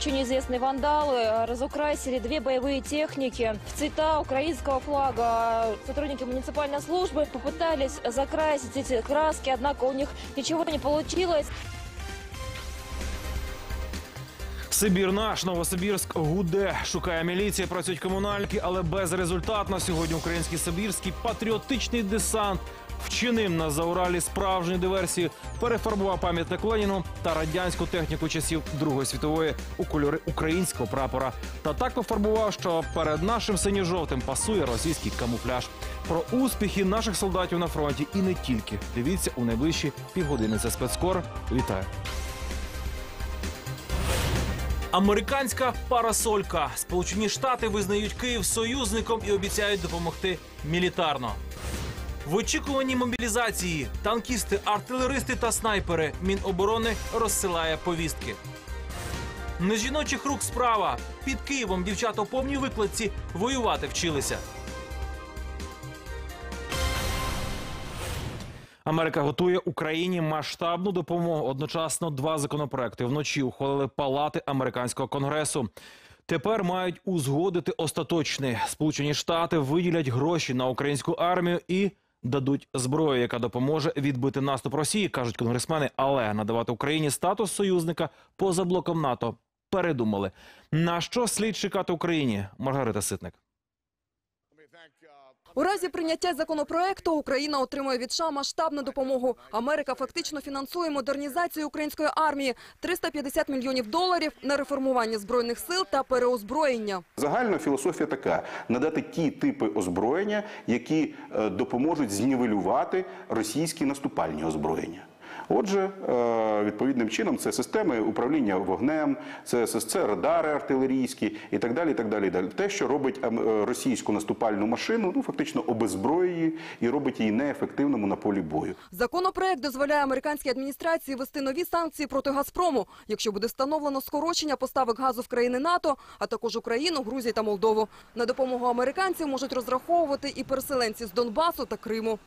Сегодня ночью неизвестные вандалы э, разукрасили две боевые техники в цвета украинского флага. Сотрудники муниципальной службы попытались закрасить эти краски, однако у них ничего не получилось. Сибір наш Новосибірськ гуде. Шукає міліція, працюють комунальники, але безрезультатно сьогодні український сибірський патріотичний десант вчинив на Зауралі справжні диверсії, перефарбував пам'ятник Леніну та радянську техніку часів Другої світової у кольори українського прапора. Та так пофарбував, що перед нашим синьо-жовтим пасує російський камуфляж. Про успіхи наших солдатів на фронті і не тільки. Дивіться у найближчі півгодини. Це спецкор. Вітаю. Американська парасолька. Сполучені Штати визнають Київ союзником і обіцяють допомогти мілітарно. В очікуванні мобілізації танкісти, артилеристи та снайпери Міноборони розсилає повістки. Не жіночих рук справа. Під Києвом дівчата у повній викладці воювати вчилися. Америка готує Україні масштабну допомогу. Одночасно два законопроекти вночі ухвалили палати американського конгресу. Тепер мають узгодити остаточний. Сполучені Штати виділять гроші на українську армію і дадуть зброю, яка допоможе відбити наступ Росії, кажуть конгресмени. Але надавати Україні статус союзника поза блоком НАТО передумали. На що слід чекати Україні? Маргарита Ситник. У разі прийняття законопроекту Україна отримує від США масштабну допомогу. Америка фактично фінансує модернізацію української армії 350 мільйонів доларів на реформування збройних сил та переозброєння. Загальна філософія така: надати ті типи озброєння, які е, допоможуть знівелювати російські наступальні озброєння. Отже, е, відповідним чином це системи управління вогнем, це, це, радари артилерійські і так далі. І так далі. Те, що робить ем, е, російську наступальну машину, ну фактично обезброює її і робить її неефективному на полі бою. Законопроект дозволяє американській адміністрації вести нові санкції проти Газпрому, якщо буде встановлено скорочення поставок газу в країни НАТО, а також Україну, Грузію та Молдову. На допомогу американців можуть розраховувати і переселенці з Донбасу та Криму.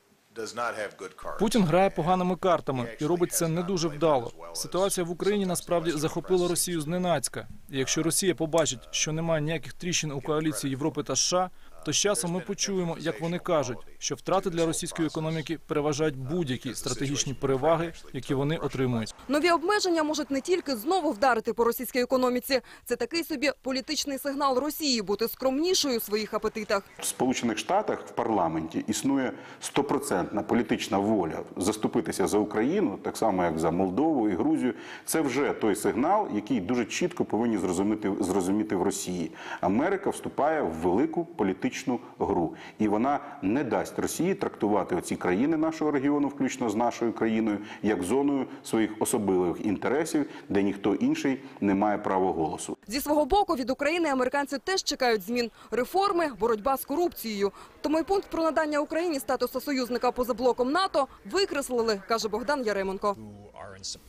Путін грає поганими картами і робить це не дуже вдало. Ситуація в Україні насправді захопила Росію зненацька. І якщо Росія побачить, що немає ніяких тріщин у коаліції Європи та США, то з часом ми почуємо, як вони кажуть, що втрати для російської економіки переважають будь-які стратегічні переваги, які вони отримують. Нові обмеження можуть не тільки знову вдарити по російській економіці. Це такий собі політичний сигнал Росії бути скромнішою у своїх апетитах. В Сполучених Штатах в парламенті існує стопроцентна політична воля заступитися за Україну, так само як за Молдову і Грузію. Це вже той сигнал, який дуже чітко повинні зрозуміти зрозуміти в Росії. Америка вступає в велику політичну гру, і вона не дасть Росії трактувати оці країни нашого регіону, включно з нашою країною, як зоною своїх особливих інтересів, де ніхто інший не має права голосу. Зі свого боку від України американці теж чекають змін реформи, боротьба з корупцією. Тому і пункт про надання Україні статусу союзника поза блоком НАТО викреслили, каже Богдан Яременко.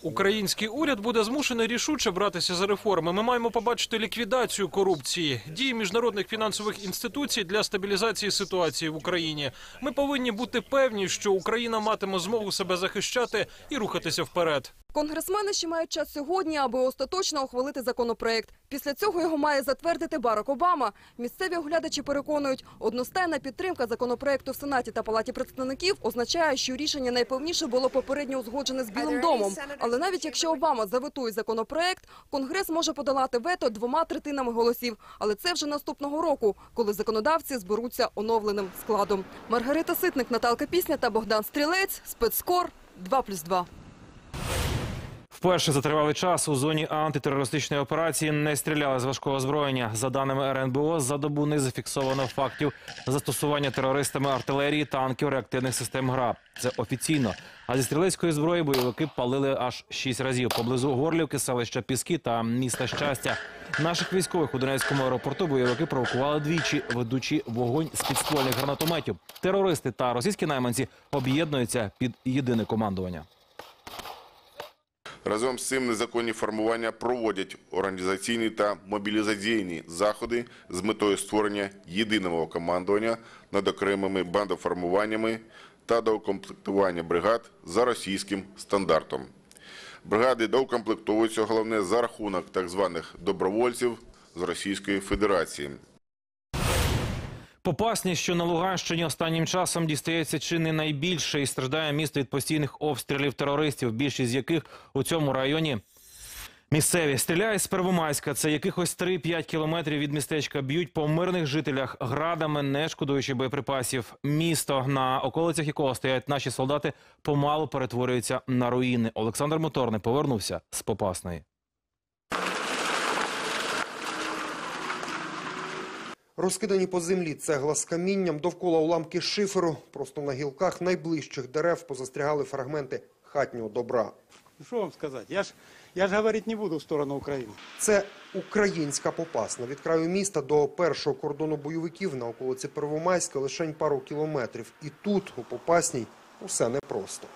Український уряд буде змушений рішуче братися за реформи. Ми маємо побачити ліквідацію корупції, дії міжнародних фінансових інституцій для стабілізації ситуації в Україні. Ми повинні бути певні, що Україна матиме змогу себе захищати і рухатися вперед. Конгресмени ще мають час сьогодні, аби остаточно ухвалити законопроект. Після цього його має затвердити Барак Обама. Місцеві оглядачі переконують, одностайна підтримка законопроекту в Сенаті та Палаті представників означає, що рішення найповніше було попередньо узгоджене з Білим домом. Але навіть якщо Обама заветує законопроект, Конгрес може подолати вето двома третинами голосів. Але це вже наступного року, коли законодавці зберуться оновленим складом. Маргарита Ситник, Наталка Пісня та Богдан Стрілець. Спецкор 2+,2. Вперше за тривалий час у зоні антитерористичної операції не стріляли з важкого озброєння. За даними РНБО, за добу не зафіксовано фактів застосування терористами артилерії, танків, реактивних систем ГРА. Це офіційно. А зі стрілецької зброї бойовики палили аж шість разів поблизу Горлівки, селища Піски та міста Щастя. Наших військових у Донецькому аеропорту бойовики провокували двічі, ведучи вогонь з підствольних гранатометів. Терористи та російські найманці об'єднуються під єдине командування. Разом з цим незаконні формування проводять організаційні та мобілізаційні заходи з метою створення єдиного командування над окремими бандоформуваннями та доукомплектування бригад за російським стандартом. Бригади доукомплектовуються головне за рахунок так званих добровольців з Російської Федерації. Попасність, що на Луганщині останнім часом дістається чи не найбільше і страждає місто від постійних обстрілів терористів, більшість з яких у цьому районі місцеві. Стріляють з Первомайська. Це якихось 3-5 кілометрів від містечка. Б'ють по мирних жителях градами, не шкодуючи боєприпасів. Місто, на околицях якого стоять наші солдати, помалу перетворюється на руїни. Олександр Моторний повернувся з Попасної. Розкидані по землі цегла з камінням, довкола уламки шиферу, просто на гілках найближчих дерев позастрягали фрагменти хатнього добра. Ну, Что вам сказать? Я ж, я ж говорить не буду в сторону Украины. Це українська попасна. Від краю міста до першого кордону бойовиків на околиці Первомайська лишень пару кілометрів. І тут, у Попасній, усе непросто.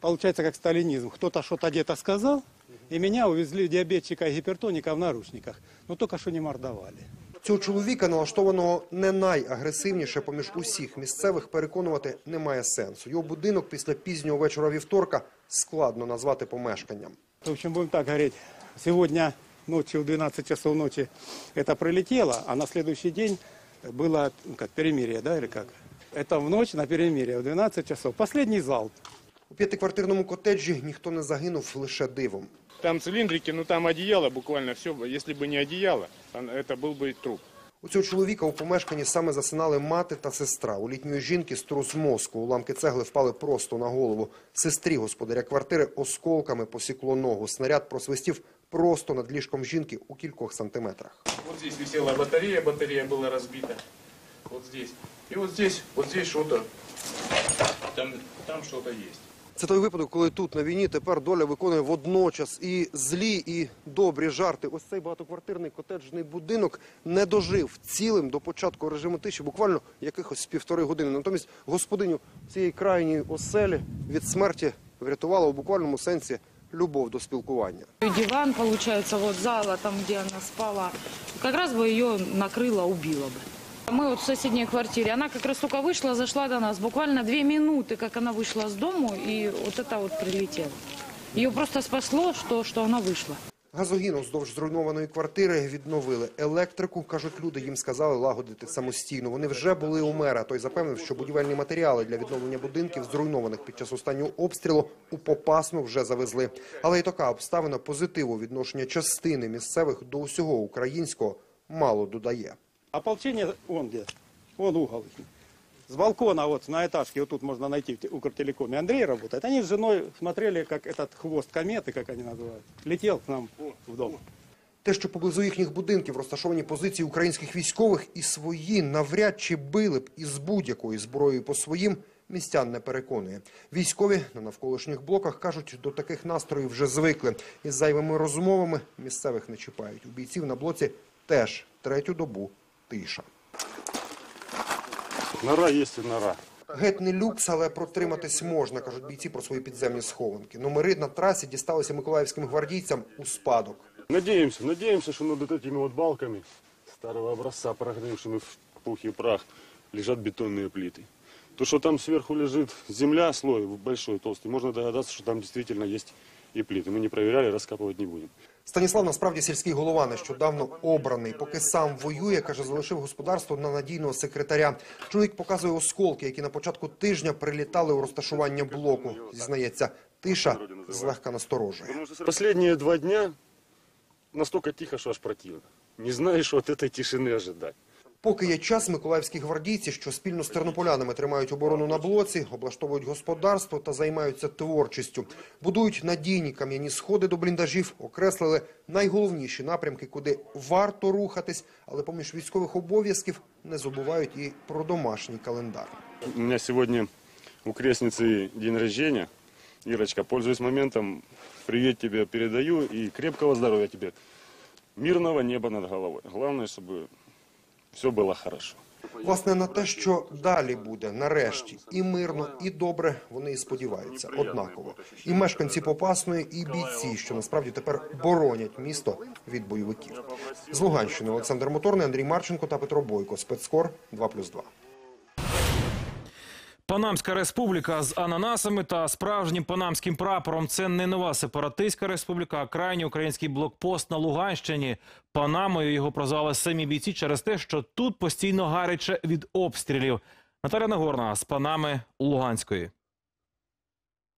Получается, как сталинизм. Кто-то что-то где-то сказал, и меня увезли диабетчика и гипертоника в наручниках. Но только что не мордовали. Цього чоловіка, налаштованого не найагресивніше поміж усіх місцевих, переконувати немає сенсу. Його будинок після пізнього вечора вівторка складно назвати помешканням. В общем, будем так говорить. Сегодня ночью в 12 часов ночи это прилетело, а на следующий день было ну, как перемирие, да, или как? Это в ночь на перемирие в 12 часов. Последний залп. У п'ятиквартирному котеджі ніхто не загинув лише дивом. Там цилиндрики, ну там одеяло буквально все. Если бы не одеяло, он- это был бы труп. У цього чоловіка у помешканні саме засинали мати та сестра. У літньої жінки струс мозку. Уламки цегли впали просто на голову. Сестрі господаря квартири осколками посікло ногу. Снаряд просвистів просто над ліжком жінки у кількох сантиметрах. Вот здесь висела батарея, батарея была разбита. Вот здесь. И вот здесь, вот здесь что-то. Там, там что-то есть. Це той випадок, коли тут на війні тепер доля виконує водночас і злі, і добрі жарти. Ось цей багатоквартирний котеджний будинок не дожив цілим до початку режиму тиші, буквально якихось півтори години. Натомість господиню цієї крайньої оселі від смерті врятувала у буквальному сенсі любов до спілкування. И Диван, получается, вот зала, там, где она спала, как раз бы ее накрыло, убило бы. Мы вот в соседней квартире, она как раз только вышла, зашла до нас, буквально две минуты, как она вышла с дому, и вот это вот прилетело. Ее просто спасло, что, что она вышла. Газогін вздовж зруйнованої квартири відновили електрику. кажуть, люди їм сказали лагодити самостійно. Вони вже були у мера. Той запевнив, що будівельні матеріали для відновлення будинків, зруйнованих під час останнього обстрілу, у попасну вже завезли. Але і така обставина позитиву відношення частини місцевих до усього українського мало додає. Ополчение, вон где, вон угол. их. С балкона вот на этажке, вот тут можно найти в те- Укртелекоме, Андрей работает. Они с женой смотрели, как этот хвост кометы, как они называют, летел к нам в дом. Те, що поблизу їхніх будинків розташовані позиції українських військових і свої навряд чи били б із будь-якої зброї по своїм, містян не переконує. Військові на навколишніх блоках кажуть, до таких настроїв вже звикли. Із зайвими розмовами місцевих не чіпають. У бійців на блоці теж третю добу тиша. Нора есть и нора. Геть не люкс, але протриматись можна, кажуть бійці про свої підземні схованки. Номери на трасі дісталися миколаївським гвардійцям у спадок. Надеемся, надеемся, что над этими вот балками старого образца, прогнившими в пух и прах, лежат бетонные плиты. То, что там сверху лежит земля, слой большой, толстый, можно догадаться, что там действительно есть и плиты. Мы не проверяли, раскапывать не будем. Станіслав насправді сільський голова нещодавно обраний. Поки сам воює, каже, залишив господарство на надійного секретаря. Чоловік показує осколки, які на початку тижня прилітали у розташування блоку. Зізнається, тиша злегка насторожує. Останні два дні настолько тихо, що аж противно. Не знаю, що від цієї тишини ожидать. Поки є час, миколаївські гвардійці, що спільно з тернополянами тримають оборону на блоці, облаштовують господарство та займаються творчістю. Будують надійні кам'яні сходи до бліндажів, окреслили найголовніші напрямки, куди варто рухатись, але поміж військових обов'язків не забувають і про домашній календар. У меня сегодня у крестницы день рождения. Ирочка, пользуясь моментом, привет тебе передаю и крепкого здоровья тебе. Мирного неба над головой. Главное, чтобы все було хорошо. Власне, на те, що далі буде, нарешті, і мирно, і добре, вони і сподіваються однаково. І мешканці Попасної, і бійці, що насправді тепер боронять місто від бойовиків. З Луганщини Олександр Моторний, Андрій Марченко та Петро Бойко. Спецкор 2+,2. Панамська республіка з ананасами та справжнім панамським прапором. Це не нова сепаратистська республіка, а крайній український блокпост на Луганщині. Панамою його прозвали самі бійці через те, що тут постійно гаряче від обстрілів. Наталя Нагорна з Панами Луганської.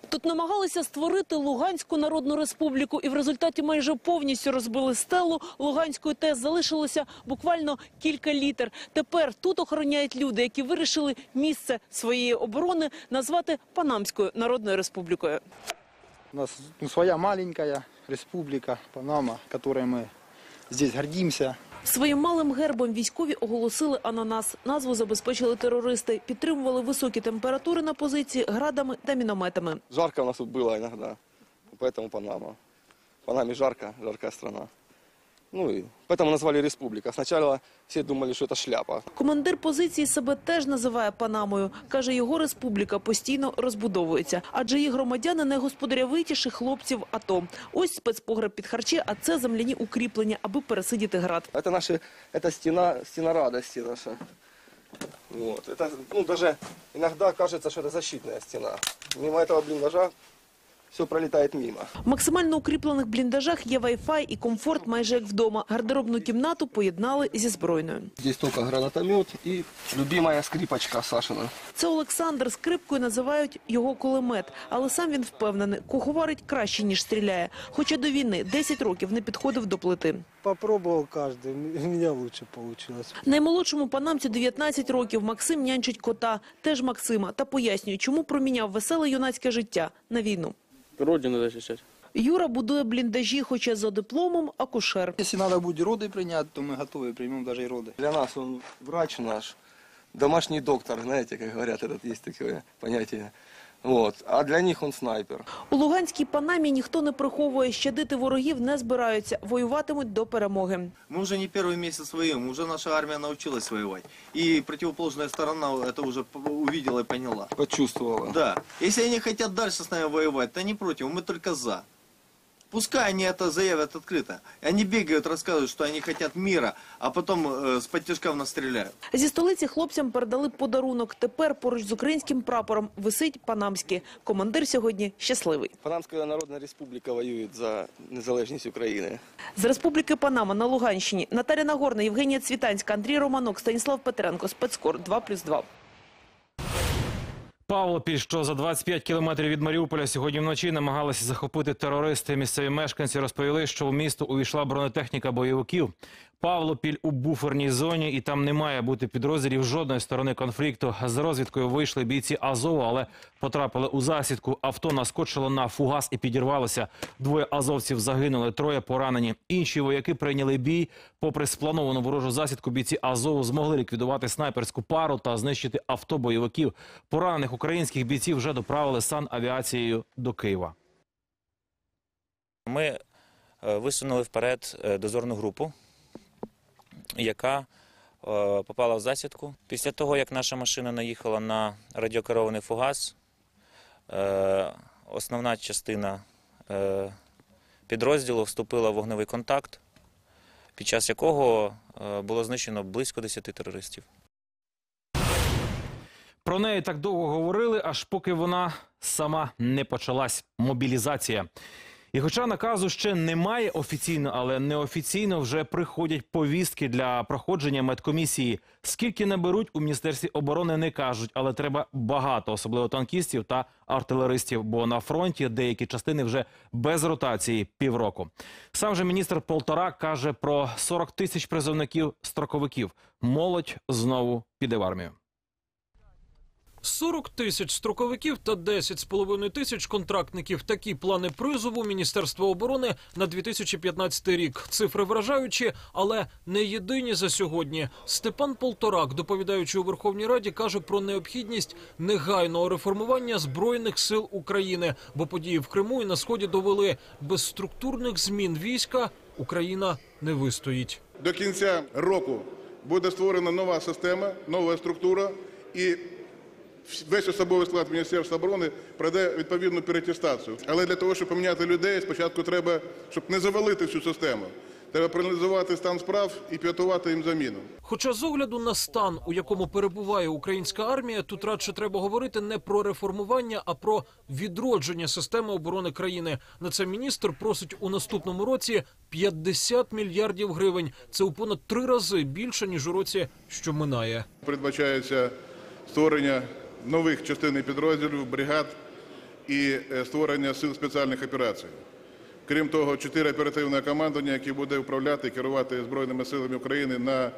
Тут намагалися створити Луганську Народну Республіку і в результаті майже повністю розбили стелу Луганської ТЕС. Залишилося буквально кілька літер. Тепер тут охороняють люди, які вирішили місце своєї оборони назвати Панамською Народною Республікою. У нас ну, своя маленькая республика Панама, которой мы здесь гордимся. Своїм малим гербом військові оголосили ананас. Назву забезпечили терористи. Підтримували високі температури на позиції градами та мінометами. Жарко у нас тут було іноді, тому по Панама. В Панаме жарко, жарка страна. Ну и поэтому назвали республика. Сначала все думали, что это шляпа. Командир позиції себе теж називає Панамою. Каже, його республіка постійно розбудовується, адже її громадяни найгосподарявитіші хлопців АТО. Ось спецпогреб під харчі, а це земляні укріплення, аби пересидіти град. Это наши, это стена, стена радости наша. Вот. Это, ну, даже иногда кажется, что это защитная стена. Мимо этого блиндажа все пролетает мимо. В максимально укріплених бліндажах є вай-фай і комфорт майже як вдома. Гардеробну кімнату поєднали зі збройною. Здесь только гранатомет и любимая скрипочка Сашина. Це Олександр скрипкою називають його кулемет, але сам він впевнений, куховарить краще ніж стріляє. Хоча до війни 10 років не підходив до плити. Попробовал каждый, у меня лучше получилось. Наймолодшому панамцю 19 років. Максим нянчить кота, теж Максима, та пояснює, чому проміняв веселе юнацьке життя на війну. Родину защищать. Юра будує бліндажі, хоча за дипломом акушер. Если надо будет роды принять, то мы готовы, примем даже и роды. Для нас он врач наш, домашний доктор, знаете, как говорят, этот есть такое понятие. Вот. А для них он снайпер. У Луганській Панамі ніхто не приховує, щадити ворогів не збираються, воюватимуть до перемоги. Мы уже не первый месяц воюем, уже наша армия научилась воевать. И противоположная сторона это уже п- увидела и поняла. Почувствовала. Да. Если они хотят дальше с нами воевать, то не против, мы только за. Пускай они это заявят открыто. Они бегают, рассказывают, что они хотят мира, а потом э, с подтяжка в нас стреляют. Зі столиці хлопцям передали подарунок. Тепер поруч з українським прапором висить панамський. Командир сьогодні щасливий. Панамская Народная Республика воюет за незалежність України. З республіки Панама на Луганщині Наталя Нагорна, Євгенія Цвітанська, Андрій Романок, Станіслав Петренко, Спецкор 2+,2. Павлопіль, що за 25 кілометрів від Маріуполя сьогодні вночі намагалися захопити терористи. Місцеві мешканці розповіли, що у місто увійшла бронетехніка бойовиків. Павлопіль у буферній зоні, і там не має бути підрозділів жодної сторони конфлікту. З розвідкою вийшли бійці Азову, але потрапили у засідку. Авто наскочило на фугас і підірвалося. Двоє азовців загинули, троє поранені. Інші вояки прийняли бій. Попри сплановану ворожу засідку, бійці Азову змогли ліквідувати снайперську пару та знищити авто бойовиків. Поранених українських бійців вже доправили санавіацією до Києва. Ми е, висунули вперед е, дозорну групу, яка е, попала в засідку. Після того, як наша машина наїхала на радіокерований фугас, основна частина підрозділу вступила в вогневий контакт, під час якого було знищено близько 10 терористів. Про неї так довго говорили, аж поки вона сама не почалась. Мобілізація. І хоча наказу ще немає офіційно, але неофіційно вже приходять повістки для проходження медкомісії. Скільки наберуть у міністерстві оборони, не кажуть, але треба багато, особливо танкістів та артилеристів. Бо на фронті деякі частини вже без ротації півроку. Сам же міністр Полтора каже про 40 тисяч призовників строковиків. Молодь знову піде в армію. 40 тисяч строковиків та 10,5 тисяч контрактників. Такі плани призову Міністерства оборони на 2015 рік. Цифри вражаючі, але не єдині за сьогодні. Степан Полторак, доповідаючи у Верховній Раді, каже про необхідність негайного реформування збройних сил України, бо події в Криму і на сході довели без структурних змін війська Україна не вистоїть. До кінця року буде створена нова система, нова структура, і весь особовий склад Міністерства оборони пройде відповідну перетестацію. Але для того, щоб поміняти людей, спочатку треба, щоб не завалити всю систему. Треба проаналізувати стан справ і підготувати їм заміну. Хоча з огляду на стан, у якому перебуває українська армія, тут радше треба говорити не про реформування, а про відродження системи оборони країни. На це міністр просить у наступному році 50 мільярдів гривень. Це у понад три рази більше ніж у році, що минає. Передбачається створення нових частин підрозділів, бригад і е, створення сил спеціальних операцій. Крім того, чотири оперативне командування, яке буде управляти і керувати Збройними силами України на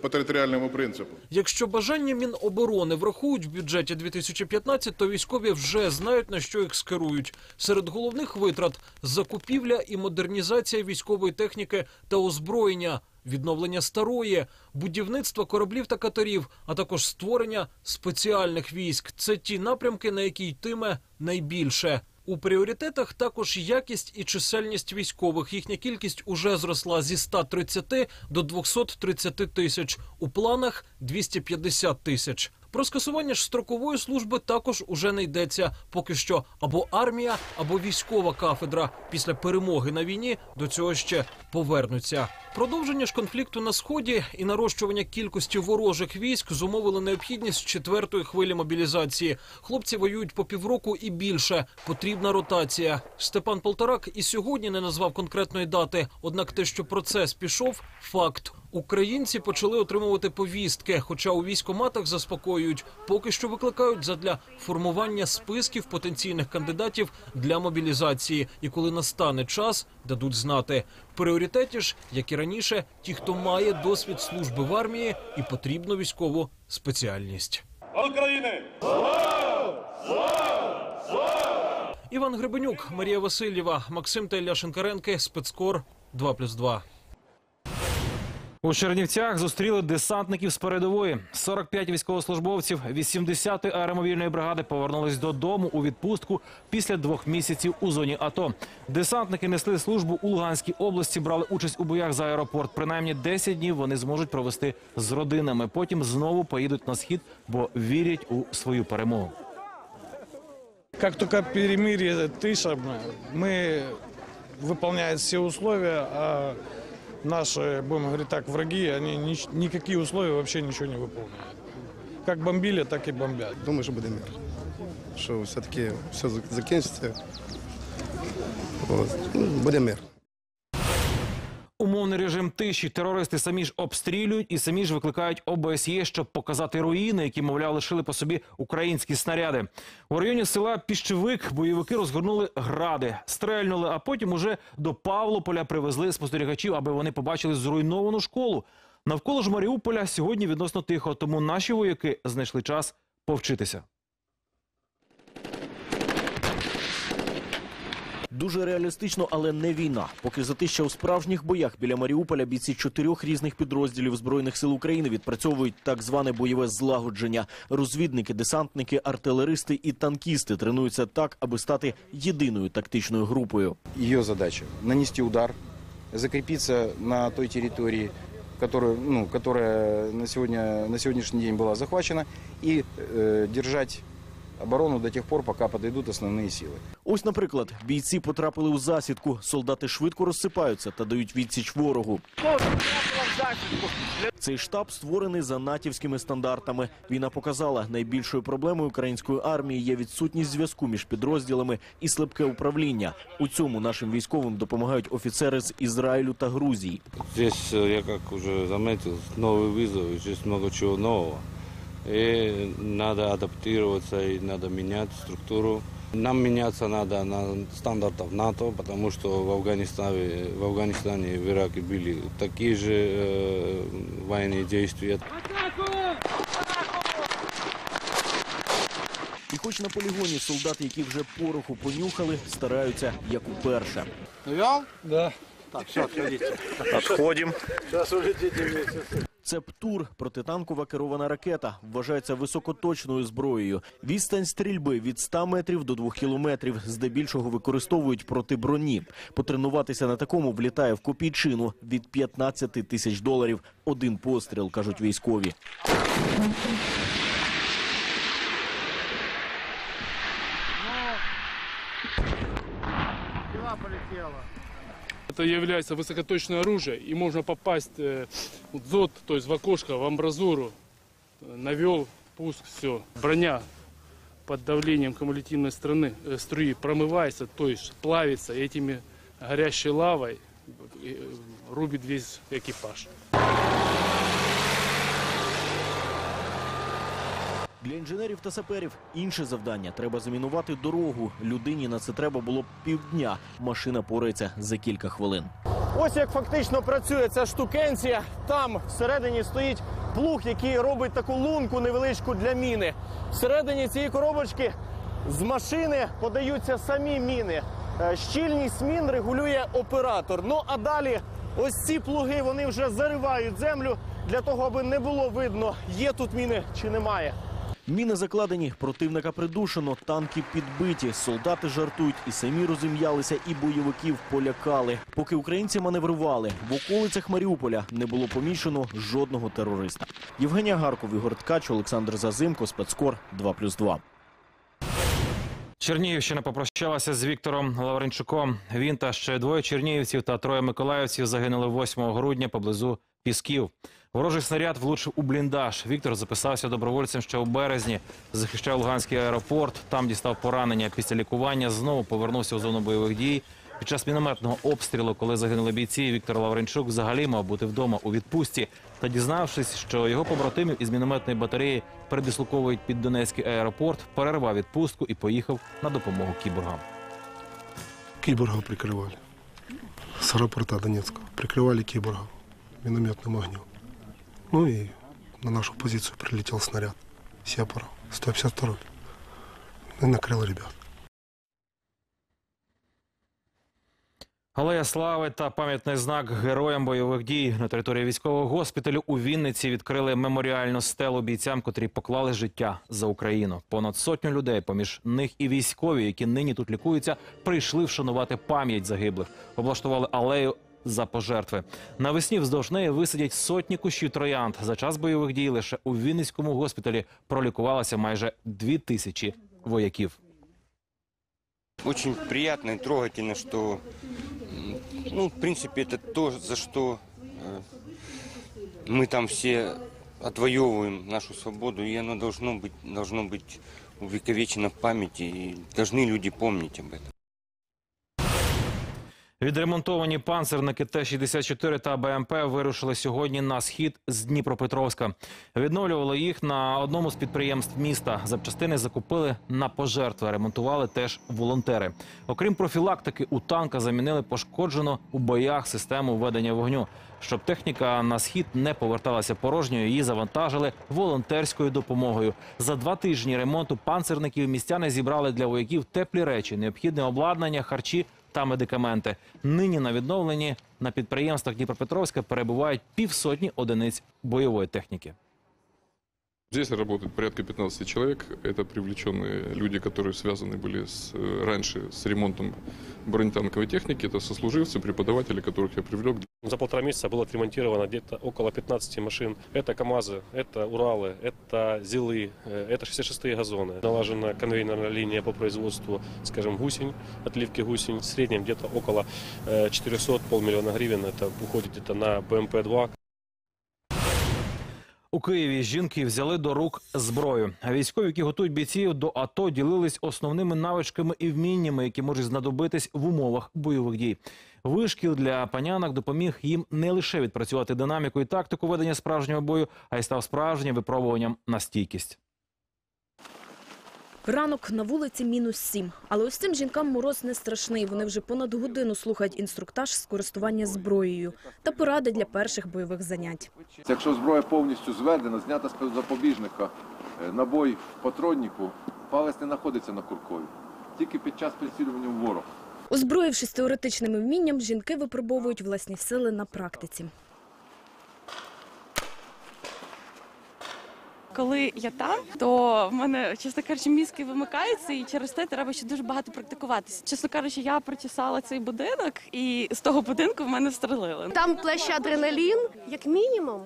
по територіальному принципу. Якщо бажання Міноборони врахують в бюджеті 2015, то військові вже знають на що їх скерують. Серед головних витрат закупівля і модернізація військової техніки та озброєння, відновлення старої, будівництво кораблів та катерів, а також створення спеціальних військ. Це ті напрямки, на які йтиме найбільше. У пріоритетах також якість і чисельність військових. Їхня кількість уже зросла зі 130 до 230 тисяч. У планах 250 тисяч. Про скасування ж строкової служби також уже не йдеться. Поки що або армія, або військова кафедра. Після перемоги на війні до цього ще повернуться. Продовження ж конфлікту на сході і нарощування кількості ворожих військ зумовили необхідність четвертої хвилі мобілізації. Хлопці воюють по півроку і більше. Потрібна ротація. Степан Полторак і сьогодні не назвав конкретної дати. Однак те, що процес пішов, факт. Українці почали отримувати повістки, хоча у військоматах заспокоюють, поки що викликають задля формування списків потенційних кандидатів для мобілізації. І коли настане час, дадуть знати. В пріоритеті ж, як і раніше, ті, хто має досвід служби в армії і потрібну військову спеціальність. України! Іван Гребенюк, Марія Васильєва, Максим та Ілля Шинкаренки, спецкор 2+,2. У Чернівцях зустріли десантників з передової. 45 військовослужбовців 80-ї аеромобільної бригади повернулись додому у відпустку після двох місяців у зоні АТО. Десантники несли службу у Луганській області, брали участь у боях за аеропорт. Принаймні 10 днів вони зможуть провести з родинами. Потім знову поїдуть на схід, бо вірять у свою перемогу. Как только перемирие Тыша, мы выполняем все условия, а наши, будем говорить так, враги, они ни- никакие условия вообще ничего не выполняют. Как бомбили, так и бомбят. Думаю, що буде мир. Що все-таки все зак- закінчиться. От. Ну, Буде мир. Умовний режим тиші терористи самі ж обстрілюють і самі ж викликають ОБСЄ, щоб показати руїни, які, мовляв, лишили по собі українські снаряди. У районі села Піщевик бойовики розгорнули гради, стрельнули, а потім уже до Павлополя привезли спостерігачів, аби вони побачили зруйновану школу. Навколо ж Маріуполя сьогодні відносно тихо, тому наші вояки знайшли час повчитися. Дуже реалістично, але не війна. Поки затища у справжніх боях біля Маріуполя бійці чотирьох різних підрозділів збройних сил України відпрацьовують так зване бойове злагодження. Розвідники, десантники, артилеристи і танкісти тренуються так, аби стати єдиною тактичною групою. Ее задача нанести удар, закрепиться на той территории, которую, ну, которая на, сегодня, на сегодняшний день была захвачена, и э, держать оборону до тех пор, пока подойдут основные силы. Ось, наприклад, бійці потрапили у засідку. Солдати швидко розсипаються та дають відсіч ворогу. Цей штаб створений за натівськими стандартами. Війна показала, найбільшою проблемою української армії є відсутність зв'язку між підрозділами і слабке управління. У цьому нашим військовим допомагають офіцери з Ізраїлю та Грузії. Здесь, э, я как уже заметил, новый вызов, здесь много чего нового. И надо адаптироваться, и надо менять структуру. Нам меняться надо на стандартов НАТО, потому что в Афганистане, в Афганистане и в Ираке были такие же э, военные действия. І хоч на полігоні солдати, які вже пороху понюхали, стараються як уперше. Навял? Да. Так, все, отходите. Отходим. Сейчас улетите вместе. Це ПТУР – протитанкова керована ракета. Вважається високоточною зброєю. Відстань стрільби від 100 метрів до 2 кілометрів. Здебільшого використовують проти броні. Потренуватися на такому влітає в копійчину від 15 тисяч доларів. Один постріл, кажуть військові. Это является высокоточное оружие, и можно попасть э, в зод, то есть в окошко, в амбразуру. Навел, пуск, все. Броня под давлением кумулятивной страны, э, струи промывается, то есть плавится этими горящей лавой э, рубит весь экипаж. Для інженерів та саперів інше завдання. Треба замінувати дорогу. Людині на це треба було півдня. Машина порається за кілька хвилин. Ось як фактично працює ця штукенція. Там всередині стоїть плуг, який робить таку лунку невеличку для міни. Всередині цієї коробочки з машини подаються самі міни. Е, Щільність мін регулює оператор. Ну а далі ось ці плуги вони вже заривають землю для того, аби не було видно, є тут міни чи немає. Міни закладені, противника придушено, танки підбиті, солдати жартують і самі розім'ялися, і бойовиків полякали. Поки українці маневрували, в околицях Маріуполя не було помічено жодного терориста. Євгенія Гарков, Ігор Ткач, Олександр Зазимко, спецкор 2+,2. Чернігівщина попрощалася з Віктором Лавренчуком. Він та ще двоє чернігівців та троє миколаївців загинули 8 грудня поблизу Пісків. Ворожий снаряд влучив у бліндаж. Віктор записався добровольцем ще у березні. Захищав Луганський аеропорт. Там дістав поранення. Після лікування знову повернувся у зону бойових дій. Під час мінометного обстрілу, коли загинули бійці, Віктор Лавренчук взагалі мав бути вдома у відпустці. Та дізнавшись, що його побратимів із мінометної батареї передислоковують під Донецький аеропорт, перервав відпустку і поїхав на допомогу кіборгам. Киборга прикрывали. С аэропорта Донецкого. Прикрывали киборга минометным огнем. Ну и на нашу позицию прилетел снаряд Сепара 152 и накрыл ребят. Алея слави та пам'ятний знак героям бойових дій на території військового госпіталю у Вінниці відкрили меморіальну стелу бійцям, котрі поклали життя за Україну. Понад сотню людей, поміж них і військові, які нині тут лікуються, прийшли вшанувати пам'ять загиблих. Облаштували алею за пожертви. Навесні вздовж неї висадять сотні кущів троянд. За час бойових дій лише у Вінницькому госпіталі пролікувалося майже дві тисячі вояків. Очень приятно и трогательно, что, м, ну, в принципе, это то, за что э, мы там все отвоевываем нашу свободу, и оно должно быть, должно быть увековечено в памяти, и должны люди помнить об этом. Відремонтовані панцерники Т-64 та БМП вирушили сьогодні на схід з Дніпропетровська. Відновлювали їх на одному з підприємств міста. Запчастини закупили на пожертви. Ремонтували теж волонтери. Окрім профілактики, у танка замінили пошкоджену у боях систему ведення вогню. Щоб техніка на схід не поверталася порожньою, її завантажили волонтерською допомогою. За два тижні ремонту панцерників містяни зібрали для вояків теплі речі, необхідне обладнання, харчі та медикаменти. Нині на відновленні на підприємствах Дніпропетровська перебувають півсотні одиниць бойової техніки. Здесь работает порядка 15 человек. Это привлеченные люди, которые связаны были с, э, раньше с ремонтом бронетанковой техники. Это сослуживцы, преподаватели, которых я привлек. За полтора месяца было отремонтировано где-то около 15 машин. Это КАМАЗы, это Уралы, это ЗИЛы, э, это 66-е газоны. Налажена конвейерная линия по производству, скажем, гусень, отливки гусень. В среднем где-то около э, 400, полмиллиона гривен. Это уходит где-то на БМП-2, У Києві жінки взяли до рук зброю. Військові, які готують бійців до АТО, ділились основними навичками і вміннями, які можуть знадобитись в умовах бойових дій. Вишкіл для панянок допоміг їм не лише відпрацювати динаміку і тактику ведення справжнього бою, а й став справжнім випробуванням на стійкість. Ранок на вулиці мінус сім. Але ось цим жінкам мороз не страшний. Вони вже понад годину слухають інструктаж з користування зброєю та поради для перших бойових занять. Якщо зброя повністю зведена, знята з запобіжника, е, набой в патроннику, палець не знаходиться на куркові. Тільки під час прицілювання в ворог. Озброївшись теоретичним вмінням, жінки випробовують власні сили на практиці. Коли я там, то в мене, чесно кажучи, мізки вимикаються, і через те треба ще дуже багато практикуватися. Чесно кажучи, я прочесала цей будинок, і з того будинку в мене стрелили. Там плеще адреналін, як мінімум,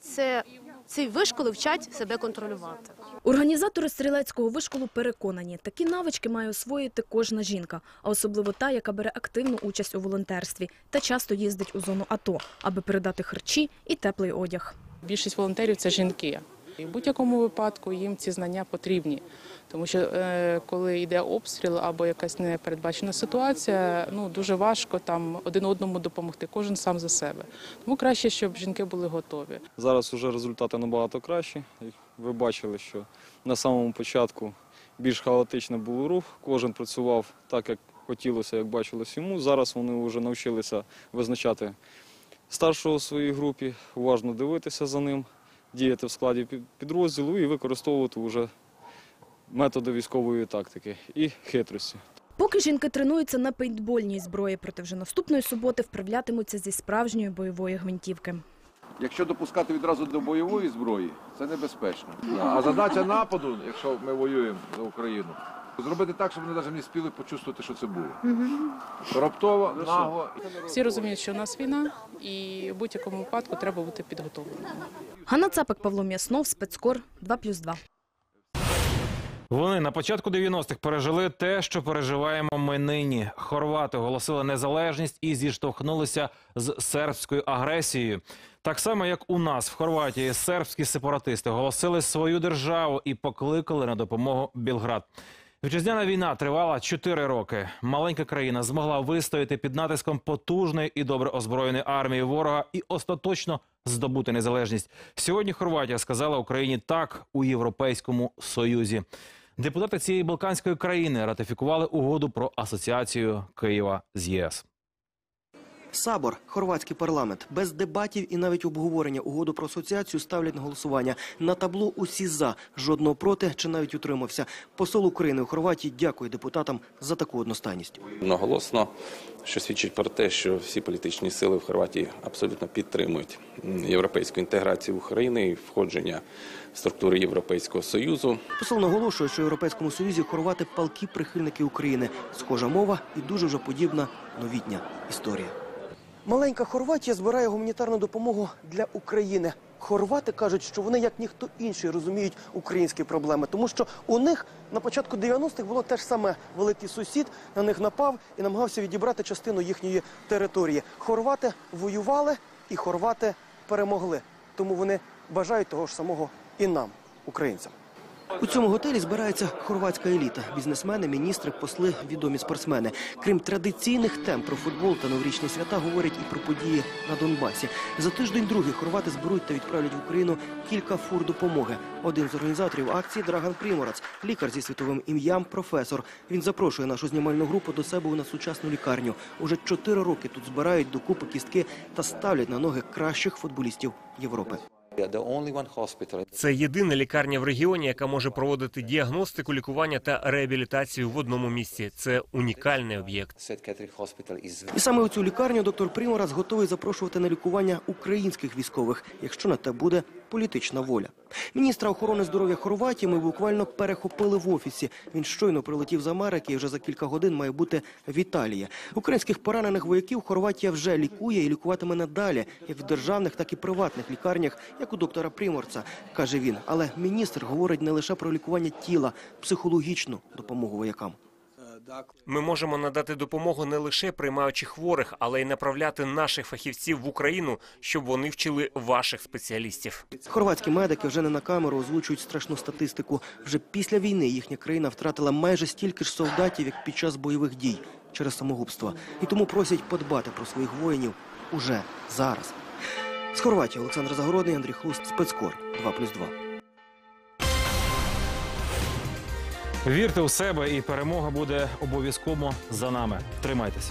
це ці вишколи вчать себе контролювати. Організатори стрілецького вишколу переконані, такі навички має освоїти кожна жінка, а особливо та, яка бере активну участь у волонтерстві та часто їздить у зону АТО, аби передати харчі і теплий одяг. Більшість волонтерів це жінки. І в будь-якому випадку їм ці знання потрібні, тому що е, коли йде обстріл або якась непередбачена ситуація, ну дуже важко там один одному допомогти, кожен сам за себе. Тому краще, щоб жінки були готові. Зараз вже результати набагато кращі. Ви бачили, що на самому початку більш хаотично був рух, кожен працював так, як хотілося, як бачилось йому. Зараз вони вже навчилися визначати старшого у своїй групі, уважно дивитися за ним, діяти в складі підрозділу і використовувати вже методи військової тактики і хитрості. Поки жінки тренуються на пейнтбольній зброї, проте вже наступної суботи вправлятимуться зі справжньої бойової гвинтівки. Якщо допускати відразу до бойової зброї, це небезпечно. А задача нападу, якщо ми воюємо за Україну, зробити так, щоб вони навіть не спіли почувствувати, що це було. Раптово, нагло. Всі розуміють, що у нас війна, і в будь-якому випадку треба бути підготовленими. Ганна Цапик, Павло М'яснов, спецкор 2+,2. Вони на початку 90-х пережили те, що переживаємо ми нині. Хорвати оголосили незалежність і зіштовхнулися з сербською агресією. Так само, як у нас в Хорватії, сербські сепаратисти оголосили свою державу і покликали на допомогу Білград. Вітчизняна війна тривала 4 роки. Маленька країна змогла вистояти під натиском потужної і добре озброєної армії ворога і остаточно здобути незалежність. Сьогодні Хорватія сказала Україні так у Європейському Союзі. Депутати цієї балканської країни ратифікували угоду про асоціацію Києва з ЄС. Сабор, хорватський парламент, без дебатів і навіть обговорення угоду про асоціацію ставлять на голосування. На табло усі за, жодного проти чи навіть утримався. Посол України у Хорватії дякує депутатам за таку одностайність. Наголосно, що свідчить про те, що всі політичні сили в Хорватії абсолютно підтримують європейську інтеграцію України і входження в структури Європейського Союзу. Посол наголошує, що в Європейському Союзі хорвати палкі прихильники України. Схожа мова і дуже вже подібна новітня історія. Маленька Хорватія збирає гуманітарну допомогу для України. Хорвати кажуть, що вони як ніхто інший розуміють українські проблеми, тому що у них на початку 90-х було те ж саме. Великий сусід на них напав і намагався відібрати частину їхньої території. Хорвати воювали і хорвати перемогли. Тому вони бажають того ж самого і нам, українцям. У цьому готелі збирається хорватська еліта: бізнесмени, міністри, посли, відомі спортсмени. Крім традиційних тем про футбол та новорічні свята, говорять і про події на Донбасі. За тиждень другий хорвати зберуть та відправлять в Україну кілька фур допомоги. Один з організаторів акції Драган Приморац, лікар зі світовим ім'ям, професор. Він запрошує нашу знімальну групу до себе на сучасну лікарню. Уже чотири роки тут збирають докупи кістки та ставлять на ноги кращих футболістів Європи. Це єдина лікарня в регіоні, яка може проводити діагностику, лікування та реабілітацію в одному місці. Це унікальний об'єкт. І саме у цю лікарню доктор Приморас готовий запрошувати на лікування українських військових, якщо на те буде політична воля. Міністра охорони здоров'я Хорватії ми буквально перехопили в офісі. Він щойно прилетів з Америки і вже за кілька годин має бути в Італії. Українських поранених вояків Хорватія вже лікує і лікуватиме надалі, як в державних, так і приватних лікарнях, як у доктора Приморца, каже він. Але міністр говорить не лише про лікування тіла, психологічну допомогу воякам. Ми можемо надати допомогу не лише приймаючи хворих, але й направляти наших фахівців в Україну, щоб вони вчили ваших спеціалістів. Хорватські медики вже не на камеру озвучують страшну статистику. Вже після війни їхня країна втратила майже стільки ж солдатів, як під час бойових дій через самогубство. І тому просять подбати про своїх воїнів уже зараз. З Хорватії Олександр Загородний, Андрій Хлуст, спецкор 2+,2. Вірте у себе, і перемога буде обов'язково за нами. Тримайтесь.